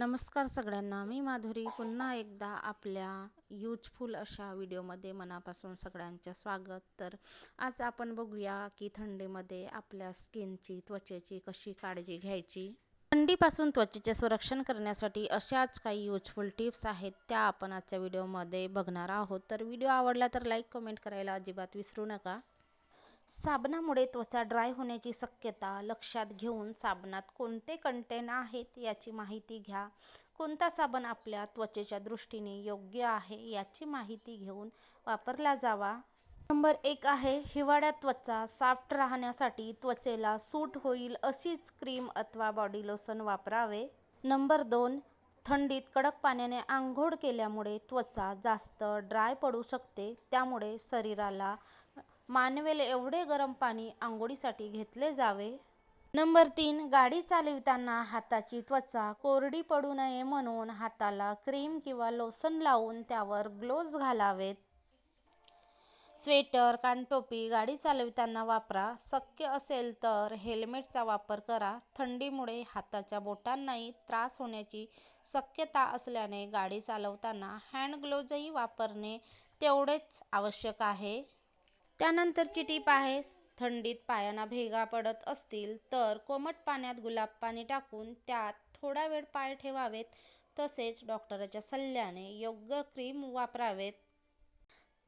नमस्कार सगळ्यांना मी माधुरी. पुन्हा एकदा आपल्या यूजफुल अशा व्हिडिओमध्ये मनापासून सगळ्यांचे स्वागत. तर आज आपण बघूया की थंडीमध्ये आपल्या स्किनची त्वचेची कशी काळजी घ्यायची? थंडीपासून त्वचेचे संरक्षण करण्यासाठी अशाच काही यूजफुल टिप्स आहेत त्या आपण आजच्या व्हिडिओमध्ये बघणार आहोत. तर व्हिडिओ आवडला तर लाईक कमेंट करायला अजिबात विसरू नका. साबणामुळे त्वचा ड्राय होण्याची शक्यता लक्षात घेऊन साबणात कोणते कंटेन आहेत याची माहिती घ्या. कोणता साबण आपल्या त्वचेच्या दृष्टीने योग्य आहे याची माहिती घेऊन वापरला जावा. नंबर एक आहे हिवाळ्यात त्वचा सॉफ्ट राहण्यासाठी त्वचेला सूट होईल अशीच क्रीम अथवा बॉडी लोशन वापरावे. नंबर दोन थंडीत कडक पाण्याने आंघोळ केल्यामुळे त्वचा जास्त ड्राय पडू शकते त्यामुळे शरीराला मानवेल एवढे गरम पाणी आंघोळीसाठी घेतले जावे. नंबर तीन गाडी चालविताना हाताची त्वचा कोरडी पडू नये म्हणून हाताला क्रीम किंवा लोशन लावून त्यावर ग्लोव्ज घालावेत. स्वेटर कानटोपी गाडी चालविताना वापरा. शक्य असेल तर हेल्मेटचा वापर करा. थंडीमुळे हाताच्या बोटांनाही त्रास होण्याची शक्यता असल्याने गाडी चालवताना हँड ग्लोव्जही वापरणे तेवढेच आवश्यक आहे. त्यानंतरची टीप आहे थंडीत पायांना भेगा पडत असतील तर कोमट पाण्यात गुलाब पाणी टाकून त्यात थोडा वेळ पाय ठेवावेत. तसेच डॉक्टराच्या सल्ल्याने योग्य क्रीम वापरावेत.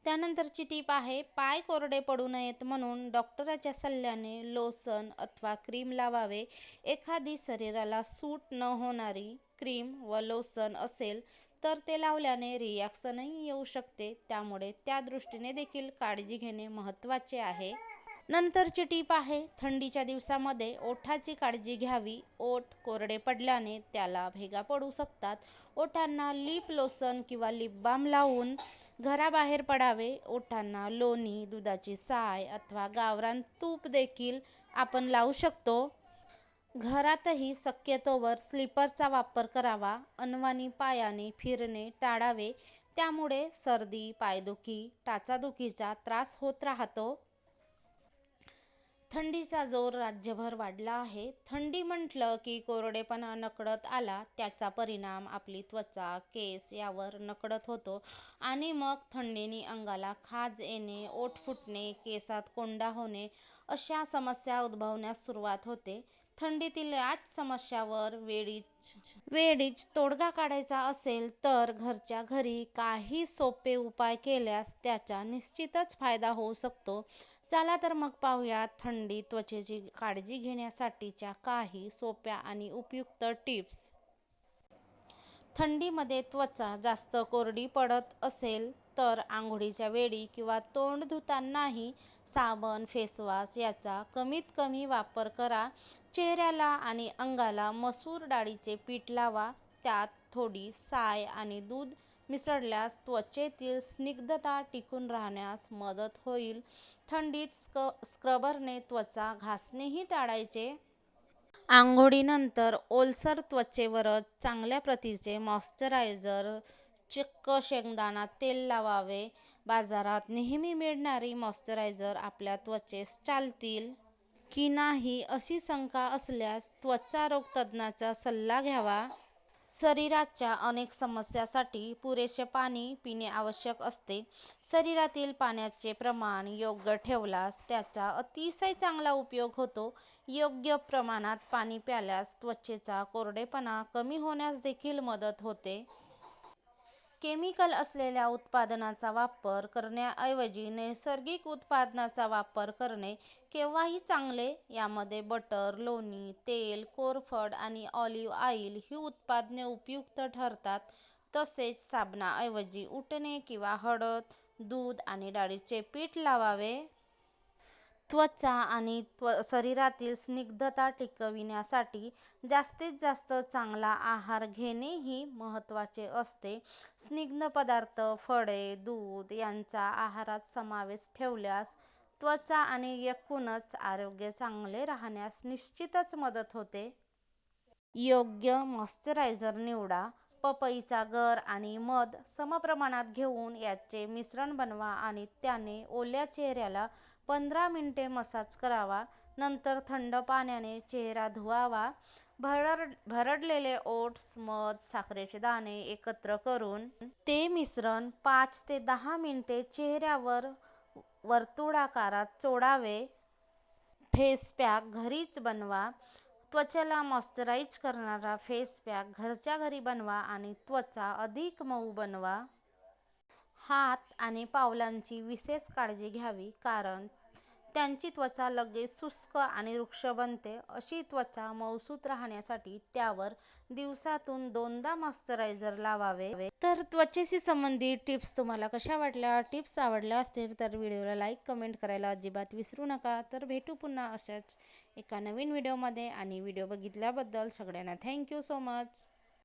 त्यानंतरची टीप आहे पाय कोरडे पडू नयेत म्हणून डॉक्टरच्या सल्ल्याने लोसन अथवा क्रीम लावावे. एखादी शरीराला सूट न होणारी क्रीम व लोसन असेल तर ते लावल्याने रिॲक्शनही येऊ शकते. त्यामुळे त्या दृष्टीने देखील काळजी घेणे महत्त्वाचे आहे. नंतरची टीप आहे थंडीच्या दिवसामध्ये ओठाची काळजी घ्यावी. ओठ कोरडे पडल्याने त्याला भेगा पडू शकतात. ओठांना लिप लोसन किंवा लिप बाम लावून घराबाहेर पडावे. ओठांना लोणी दुधाची साय अथवा गावरान तूप देखील आपण लावू शकतो. घरातही शक्यतोवर स्लीपरचा वापर करावा अनवाणी पायाने फिरणे टाळावे त्यामुळे सर्दी पायदुखी टाचादुखीचा त्रास होत राहतो. थंडीचा जोर राज्यभर वाढला आहे. थंडी म्हटलं की कोरडेपणा नकळत आला त्याचा परिणाम आपली त्वचा केस यावर नकळत होतो. आणि मग थंडीने अंगाला खाज येणे ओठ फुटणे केसात कोंडा होणे अशा समस्या उद्भवण्यास सुरुवात होते. थंडीतील याच समस्यावर वेळीच वेळीच तोडगा काढायचा असेल तर घरच्या घरी काही सोपे उपाय केल्यास त्याचा निश्चितच फायदा होऊ शकतो. चला तर मग पाहूया थंडी त्वचेची काळजी घेण्यासाठीच्या काही सोप्या आणि उपयुक्त टिप्स. थंडीमध्ये त्वचा जास्त कोरडी पडत असेल तर आंघोळीच्या वेळी किंवा तोंड धुतानाही साबण फेसवॉश याचा कमीत कमी वापर करा. चेहऱ्याला आणि अंगाला मसूर डाळीचे पीठ लावा. त्यात थोडी साय आणि दूध मिसळल्यास त्वचेतील स्निग्धता टिकून राहण्यास मदत होईल. थंडीत स्क्रबरने त्वचा घासणेही टाळायचे. आंघोळीनंतर ओलसर त्वचेवरच चांगल्या प्रतीचे मॉइश्चरायझर चक्क शेंगदाणा तेल लावावे. बाजारात नेहमी मिळणारी मॉइश्चरायझर आपल्या त्वचेस चालतील की नाही अशी शंका असल्यास त्वचारोग तज्ज्ञाचा सल्ला घ्यावा. शरीराच्या अनेक समस्यांसाठी पुरेसे पाणी पिणे आवश्यक असते. शरीरातील पाण्याचे प्रमाण योग्य ठेवल्यास त्याचा अतिशय चांगला उपयोग होतो. योग्य प्रमाणात पाणी प्याल्यास त्वचेचा कोरडेपणा कमी होण्यास देखील मदत होते. केमिकल असलेल्या उत्पादनाचा वापर करण्याऐवजी नैसर्गिक उत्पादनाचा वापर करणे केव्हाही चांगले यामध्ये बटर लोणी तेल कोरफड आणि ऑलिव्ह ऑइल ही उत्पादने उपयुक्त ठरतात. तसेच साबणाऐवजी उटणे किंवा हळद दूध आणि डाळीचे पीठ लावावे. त्वचा आणि शरीरातील स्निग्धता टिकविण्यासाठी जास्तीत जास्त चांगला आहार घेणेही महत्त्वाचे असते. स्निग्ध पदार्थ फळे दूध यांचा आहारात समावेश ठेवल्यास त्वचा आणि एकूणच आरोग्य चांगले राहण्यास निश्चितच मदत होते. योग्य मॉइश्चरायझर निवडा. पपईचा गर आणि मध समप्रमाणात घेऊन याचे मिश्रण बनवा आणि त्याने ओल्या चेहऱ्याला पंधरा मिनिटे मसाज करावा. नंतर थंड पाण्याने चेहरा धुवावा. भरड भरडलेले ओट्स मध साखरेचे दाणे एकत्र करून ते मिश्रण पाच ते दहा मिनिटे चेहऱ्यावर वर्तुळाकारात चोळावे फेस पॅक घरीच बनवा. त्वचेला मॉइश्चराइज करणारा फेस पॅक घरच्या घरी बनवा आणि त्वचा अधिक मऊ बनवा. हात आणि पावलांची विशेष काळजी घ्यावी कारण त्यांची त्वचा लगेच शुष्क आणि वृक्ष बनते. अशी त्वचा मऊसूत राहण्यासाठी त्यावर दिवसातून दोनदा मॉइश्चरायझर लावावे. तर त्वचेशी संबंधित टिप्स तुम्हाला कशा वाटल्या? टिप्स आवडल्या असतील तर व्हिडिओला लाईक कमेंट करायला अजिबात विसरू नका. तर भेटू पुन्हा अशाच एका नवीन व्हिडिओमध्ये. आणि व्हिडिओ बघितल्याबद्दल सगळ्यांना थँक्यू सो मच.